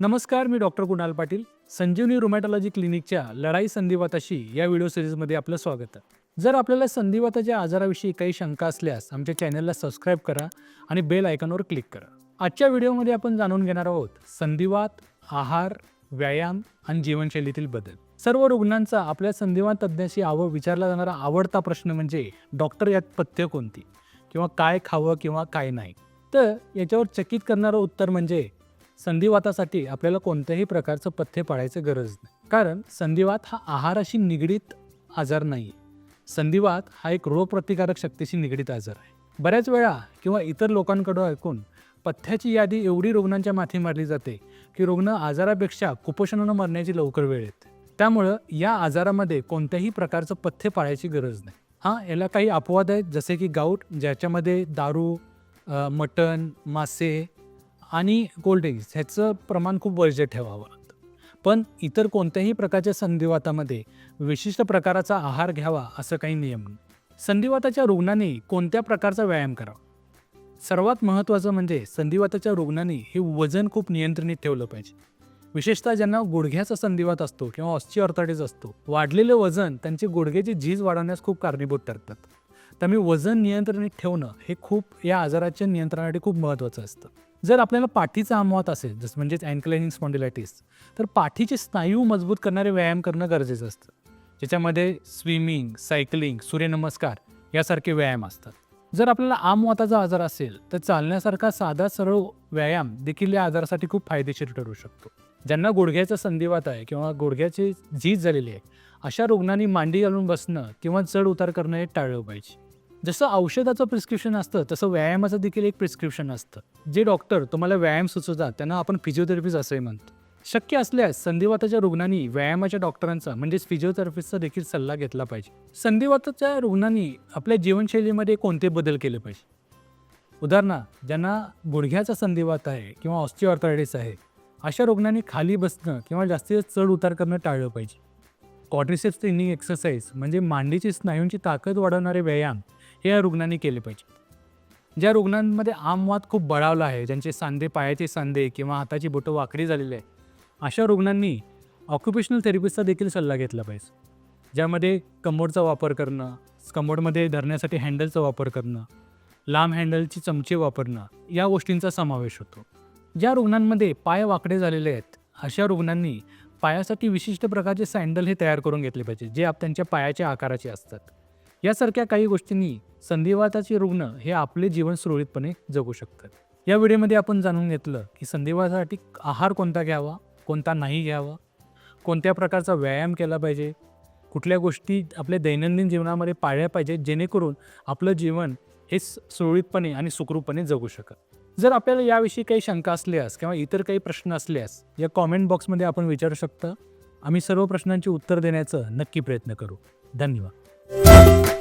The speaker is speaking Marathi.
नमस्कार मी डॉक्टर कुणाल पाटील संजीवनी रुमॅटॉलॉजी क्लिनिकच्या लढाई संधिवाताशी या व्हिडिओ सिरीजमध्ये आपलं स्वागत. आहे जर आपल्याला संधिवाताच्या आजाराविषयी काही शंका असल्यास आमच्या चॅनलला सबस्क्राईब करा आणि बेल आयकॉनवर क्लिक करा. आजच्या व्हिडिओमध्ये आपण जाणून घेणार आहोत संधिवात आहार व्यायाम आणि जीवनशैलीतील बदल. सर्व रुग्णांचा आपल्या संधिवात तज्ज्ञाशी आव विचारला जाणारा आवडता प्रश्न म्हणजे डॉक्टर यात पथ्य कोणती? किंवा काय खावं किंवा काय नाही? तर याच्यावर चकित करणारं उत्तर म्हणजे संधिवातासाठी आपल्याला कोणत्याही प्रकारचं पथ्य पाळायचं गरज नाही. कारण संधिवात हा आहाराशी निगडीत आजार नाही संधिवात हा एक रोगप्रतिकारक शक्तीशी निगडीत आजार आहे. बऱ्याच वेळा किंवा इतर लोकांकडून ऐकून पथ्याची यादी एवढी रुग्णांच्या माथी मारली जाते की रुग्ण आजारापेक्षा कुपोषणानं मरण्याची लवकर वेळ येते. त्यामुळं या आजारामध्ये कोणत्याही प्रकारचं पथ्य पाळायची गरज नाही. हां याला काही अपवाद आहेत जसे की गाऊट ज्याच्यामध्ये दारू मटण मासे आणि कोल्ड ड्रिंक्स ह्याचं प्रमाण खूप वर्ज्य ठेवावं लागतं. पण इतर कोणत्याही प्रकारच्या संधिवातामध्ये विशिष्ट प्रकाराचा आहार घ्यावा असं काही नियम नाही. संधिवाताच्या रुग्णांनी कोणत्या प्रकारचा व्यायाम करावा? सर्वात महत्त्वाचं म्हणजे संधिवाताच्या रुग्णांनी हे वजन खूप नियंत्रणित ठेवलं पाहिजे. विशेषतः ज्यांना गुडघ्याचा संधिवात असतो किंवा ऑस्टिओर्थायटिस असतो वाढलेलं वजन त्यांची गुडघ्याची झीज वाढवण्यास खूप कारणीभूत ठरतात. त्यामुळे वजन नियंत्रणित ठेवणं हे खूप या आजाराच्या नियंत्रणासाठी खूप महत्त्वाचं असतं. जर आपल्याला पाठीचा आमवात असेल जसं म्हणजेच अँकलायनिंग स्पॉन्डिलायटिस तर पाठीचे स्नायू मजबूत करणारे व्यायाम करणं गरजेचं असतं. ज्याच्यामध्ये स्विमिंग सायकलिंग सूर्यनमस्कार यासारखे व्यायाम असतात. जर आपल्याला आमवाताचा आजार असेल तर चालण्यासारखा साधा सरळ व्यायाम देखील या आजारासाठी खूप फायदेशीर ठरू शकतो. ज्यांना गुडघ्याचा संधिवात आहे किंवा गुडघ्याची झीज झालेली आहे अशा रुग्णांनी मांडी घालून बसणं किंवा चढ उतार करणं हे टाळलं पाहिजे. जसं औषधाचं प्रिस्क्रिप्शन असतं तसं व्यायामाचं देखील एक प्रिस्क्रिप्शन असतं. जे डॉक्टर तुम्हाला व्यायाम सुचवतात त्यांना आपण फिजिओथेरपिस्ट असंही म्हणतो. शक्य असल्यास संधिवाताच्या रुग्णांनी व्यायामाच्या डॉक्टरांचा म्हणजेच फिजिओथेरपिस्टचा देखील सल्ला घेतला पाहिजे. संधिवाताच्या रुग्णांनी आपल्या जीवनशैलीमध्ये कोणते बदल केले पाहिजे? उदाहरणार्थ ज्यांना गुडघ्याचा संधिवात आहे किंवा ऑस्टिओआर्थरायटिस आहे अशा रुग्णांनी खाली बसणं किंवा जास्तीत जास्त चढ उतार करणं टाळलं पाहिजे. कॉड्रिसेप्स ट्रेनिंग एक्सरसाइज म्हणजे मांडीची स्नायूंची ताकद वाढवणारे व्यायाम हे या रुग्णांनी केले पाहिजे. ज्या रुग्णांमध्ये आमवात खूप बळावला आहे ज्यांचे सांधे पायाचे सांधे किंवा हाताची बोटं वाकडी झालेली आहे अशा रुग्णांनी ऑक्युपेशनल थेरपिस्टचा देखील सल्ला घेतला पाहिजे. ज्यामध्ये कंबोर्डचा वापर करणं कंबोर्डमध्ये धरण्यासाठी हँडलचा वापर करणं लांब हँडलची चमचे वापरणं या गोष्टींचा समावेश होतो. ज्या रुग्णांमध्ये पाय वाकडे झालेले आहेत अशा रुग्णांनी पायासाठी विशिष्ट प्रकारचे सँडल हे तयार करून घेतले पाहिजे जे आप त्यांच्या पायाच्या आकाराचे असतात. यासारख्या काही गोष्टींनी संधिवाताचे रुग्ण हे आपले जीवन सुरळीतपणे जगू शकतात. या व्हिडिओमध्ये आपण जाणून घेतलं की संधिवातासाठी आहार कोणता घ्यावा कोणता नाही घ्यावा कोणत्या प्रकारचा व्यायाम केला पाहिजे कुठल्या गोष्टी आपल्या दैनंदिन जीवनामध्ये पाळल्या पाहिजेत जेणेकरून आपलं जीवन हे सुरळीतपणे आणि सुखरूपपणे जगू शकत. जर आपल्याला याविषयी काही शंका असल्यास किंवा इतर काही प्रश्न असल्यास या कॉमेंट बॉक्समध्ये आपण विचारू शकता. आम्ही सर्व प्रश्नांची उत्तर देण्याचं नक्की प्रयत्न करू. धन्यवाद.